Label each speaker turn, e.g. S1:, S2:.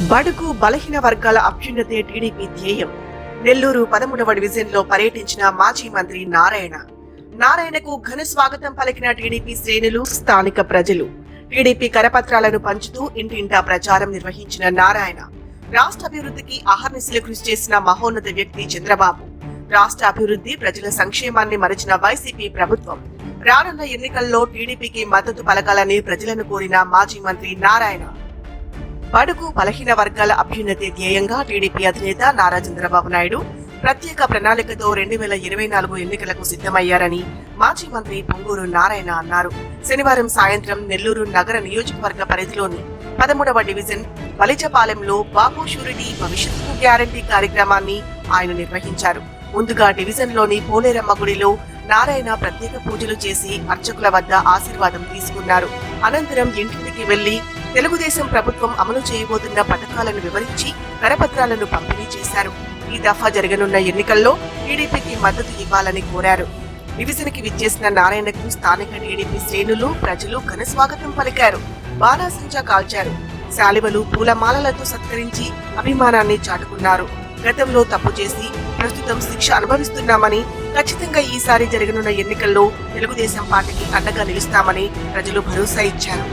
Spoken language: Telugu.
S1: బడుగు బలహీన వర్గాల అభ్యున్నతే టీడీపీ ధ్యేయం. నెల్లూరు పదమూడవ డివిజన్లో పర్యటించిన మాజీ మంత్రి నారాయణ. నారాయణకు ఘన స్వాగతం పలికిన టీడీపీ శ్రేణులు స్థానిక ప్రజలు. టీడీపీ కరపత్రాలను పంచుతూ ఇంటింటా ప్రచారం నిర్వహించిన నారాయణ రాష్ట్ర అభివృద్ధికి అహర్నిశలు కృషి చేసిన మహోన్నత వ్యక్తి చంద్రబాబు. రాష్ట్ర అభివృద్ధి ప్రజల సంక్షేమాన్ని మరచిన వైసీపీ ప్రభుత్వం. రానున్న ఎన్నికల్లో టీడీపీకి మద్దతు పలకాలని ప్రజలను కోరిన మాజీ మంత్రి నారాయణ. బడుగు బలహీన వర్గాల అభ్యున్నతి ధ్యేయంగా టీడీపీ అధినేత నారా చంద్రబాబు నాయుడు ప్రత్యేక ప్రణాళికతో రెండు వేల ఇరవై నాలుగు ఎన్నికలకు సిద్ధమయ్యారని మాజీ మంత్రి పొంగూరు నారాయణ అన్నారు. శనివారం సాయంత్రం నెల్లూరు నగర నియోజకవర్గ పరిధిలోని పదమూడవ డివిజన్ బలిజపాలెంలో బాబు షూరిటీ భవిష్యత్తు గ్యారంటీ కార్యక్రమాన్ని ఆయన నిర్వహించారు. ముందుగా డివిజన్లోని పోలేరమ్మ గుడిలో నారాయణ ప్రత్యేక పూజలు చేసి అర్చకుల వద్ద ఆశీర్వాదం తీసుకున్నారు. అనంతరం ఇంటింటికి వెళ్ళి తెలుగుదేశం ప్రభుత్వం అమలు చేయబోతున్న పథకాలను వివరించి కరపత్రాలను పంపిణీ చేశారు. ఈ దఫా జరగనున్న ఎన్నికల్లో టీడీపీకి మద్దతు ఇవ్వాలని కోరారు. డివిజన్ విచ్చేసిన నారాయణకు స్థానిక టీడీపీ శ్రేణులు ప్రజలు ఘన స్వాగతం పలికారు. బాణాసంచా కాల్చారు. శాలివలు పూలమాలలతో సత్కరించి అభిమానాన్ని చాటుకున్నారు. గతంలో తప్పు చేసి ప్రస్తుతం శిక్ష అనుభవిస్తున్నామని ఖచ్చితంగా ఈసారి జరగనున్న ఎన్నికల్లో తెలుగుదేశం పార్టీకి అండగా నిలుస్తామని ప్రజలు భరోసా ఇచ్చారు.